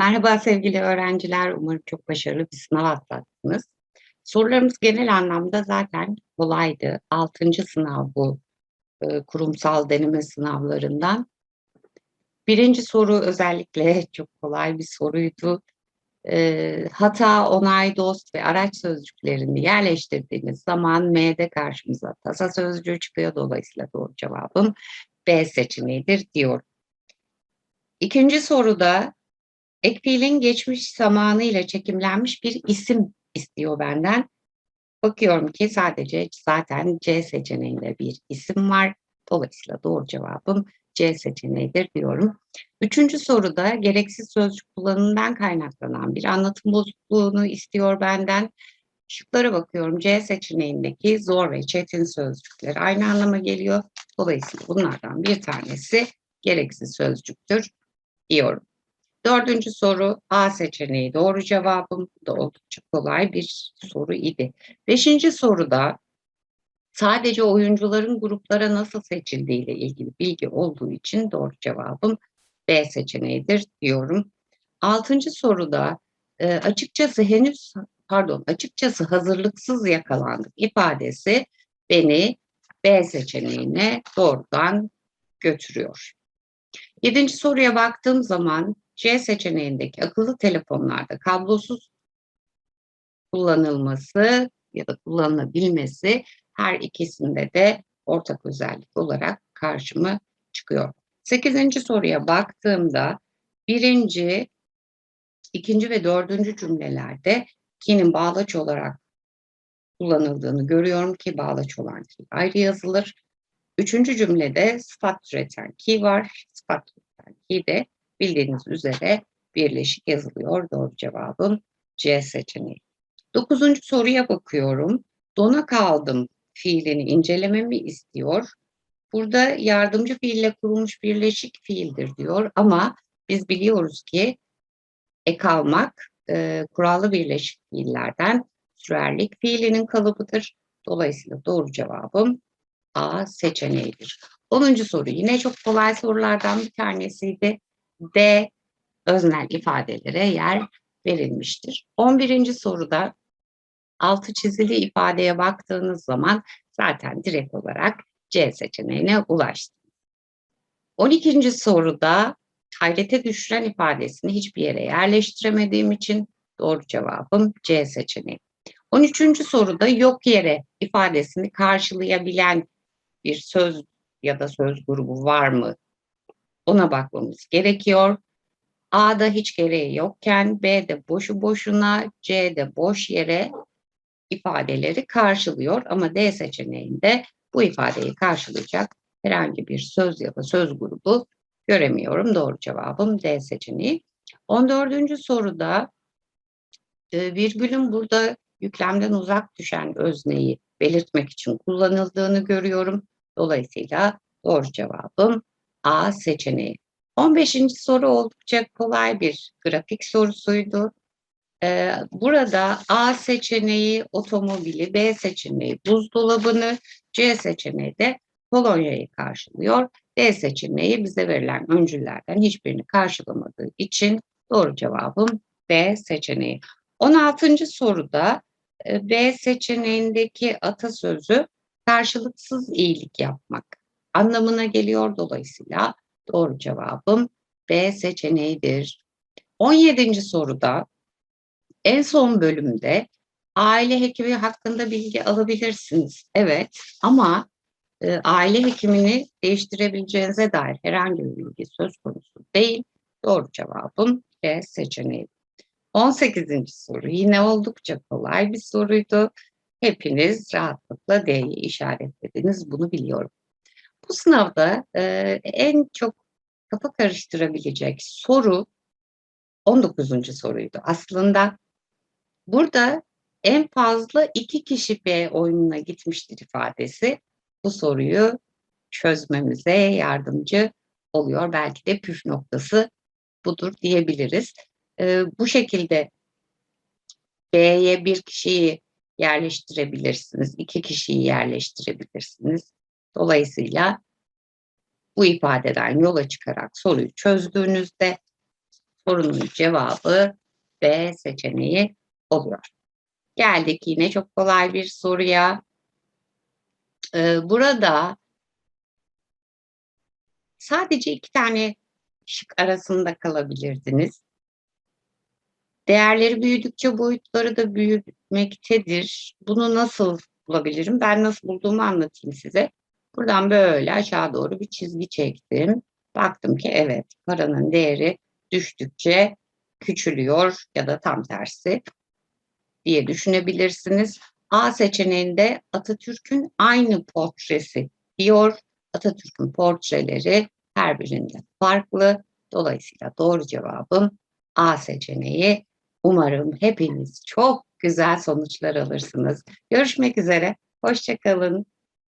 Merhaba sevgili öğrenciler. Umarım çok başarılı bir sınav atlattınız. Sorularımız genel anlamda zaten kolaydı. 6. sınav bu e, kurumsal deneme sınavlarından. Birinci soru özellikle çok kolay bir soruydu. E, hata, onay, dost ve araç sözcüklerini yerleştirdiğiniz zaman M'de karşımıza tasa sözcüğü çıkıyor. Dolayısıyla doğru cevabım B seçeneğidir diyorum. İkinci soruda ek fiilin geçmiş zamanıyla çekimlenmiş bir isim istiyor benden. Bakıyorum ki sadece zaten C seçeneğinde bir isim var. Dolayısıyla doğru cevabım C seçeneğidir diyorum. Üçüncü soruda gereksiz sözcük kullanımından kaynaklanan bir anlatım bozukluğunu istiyor benden. Şıklara bakıyorum. C seçeneğindeki zor ve çetin sözcükler aynı anlama geliyor. Dolayısıyla bunlardan bir tanesi gereksiz sözcüktür diyorum. Dördüncü soru A seçeneği doğru cevabım. Da oldukça kolay bir soru idi. Beşinci soruda sadece oyuncuların gruplara nasıl seçildiği ile ilgili bilgi olduğu için doğru cevabım B seçeneğidir diyorum. Altıncı soruda e, açıkçası henüz pardon açıkçası hazırlıksız yakalandık ifadesi beni B seçeneğine doğrudan götürüyor. Yedinci soruya baktığım zaman C seçeneğindeki akıllı telefonlarda kablosuz kullanılması ya da kullanılabilmesi her ikisinde de ortak özellik olarak karşıma çıkıyor. Sekizinci soruya baktığımda birinci, ikinci ve dördüncü cümlelerde ki'nin bağlaç olarak kullanıldığını görüyorum ki bağlaç olan ki ayrı yazılır. Üçüncü cümlede sıfat türeten ki var. Sıfat türeten ki de bildiğiniz üzere birleşik yazılıyor. Doğru cevabım C seçeneği. Dokuzuncu soruya bakıyorum. Dona kaldım fiilini incelememi istiyor. Burada yardımcı fiille kurulmuş birleşik fiildir diyor ama biz biliyoruz ki ek almak e, kurallı birleşik fiillerden sürerlik fiilinin kalıbıdır. Dolayısıyla doğru cevabım A seçeneğidir. 10. soru yine çok kolay sorulardan bir tanesiydi. D öznel ifadelere yer verilmiştir. 11. soruda altı çizili ifadeye baktığınız zaman zaten direkt olarak C seçeneğine ulaştınız. 12. soruda hayrete düşüren ifadesini hiçbir yere yerleştiremediğim için doğru cevabım C seçeneği. 13. soruda yok yere ifadesini karşılayabilen bir söz ya da söz grubu var mı? Ona bakmamız gerekiyor. A'da hiç gereği yokken B'de boşu boşuna, C'de boş yere ifadeleri karşılıyor ama D seçeneğinde bu ifadeyi karşılayacak herhangi bir söz ya da söz grubu göremiyorum. Doğru cevabım D seçeneği. 14. soruda e, virgülün burada yüklemden uzak düşen özneyi belirtmek için kullanıldığını görüyorum. Dolayısıyla doğru cevabım A seçeneği. 15. soru oldukça kolay bir grafik sorusuydu. Ee, burada A seçeneği otomobili, B seçeneği buzdolabını, C seçeneği de kolonyayı karşılıyor. D seçeneği bize verilen öncüllerden hiçbirini karşılamadığı için doğru cevabım B seçeneği. 16. soruda e, B seçeneğindeki atasözü karşılıksız iyilik yapmak anlamına geliyor. Dolayısıyla doğru cevabım B seçeneğidir. 17. soruda en son bölümde aile hekimi hakkında bilgi alabilirsiniz. Evet ama e, aile hekimini değiştirebileceğinize dair herhangi bir bilgi söz konusu değil. Doğru cevabım B seçeneği. 18. soru yine oldukça kolay bir soruydu. Hepiniz rahatlıkla D'yi işaretlediniz. Bunu biliyorum. Bu sınavda e, en çok kafa karıştırabilecek soru 19. soruydu. Aslında burada en fazla iki kişi B oyununa gitmiştir ifadesi bu soruyu çözmemize yardımcı oluyor. Belki de püf noktası budur diyebiliriz. Ee, bu şekilde B'ye bir kişiyi yerleştirebilirsiniz, iki kişiyi yerleştirebilirsiniz. Dolayısıyla bu ifadeden yola çıkarak soruyu çözdüğünüzde sorunun cevabı B seçeneği oluyor. Geldik yine çok kolay bir soruya. Ee, burada sadece iki tane şık arasında kalabilirdiniz. Değerleri büyüdükçe boyutları da büyümektedir. Bunu nasıl bulabilirim? Ben nasıl bulduğumu anlatayım size. Buradan böyle aşağı doğru bir çizgi çektim. Baktım ki evet paranın değeri düştükçe küçülüyor ya da tam tersi diye düşünebilirsiniz. A seçeneğinde Atatürk'ün aynı portresi diyor. Atatürk'ün portreleri her birinde farklı. Dolayısıyla doğru cevabım A seçeneği. Umarım hepiniz çok güzel sonuçlar alırsınız. Görüşmek üzere. Hoşçakalın.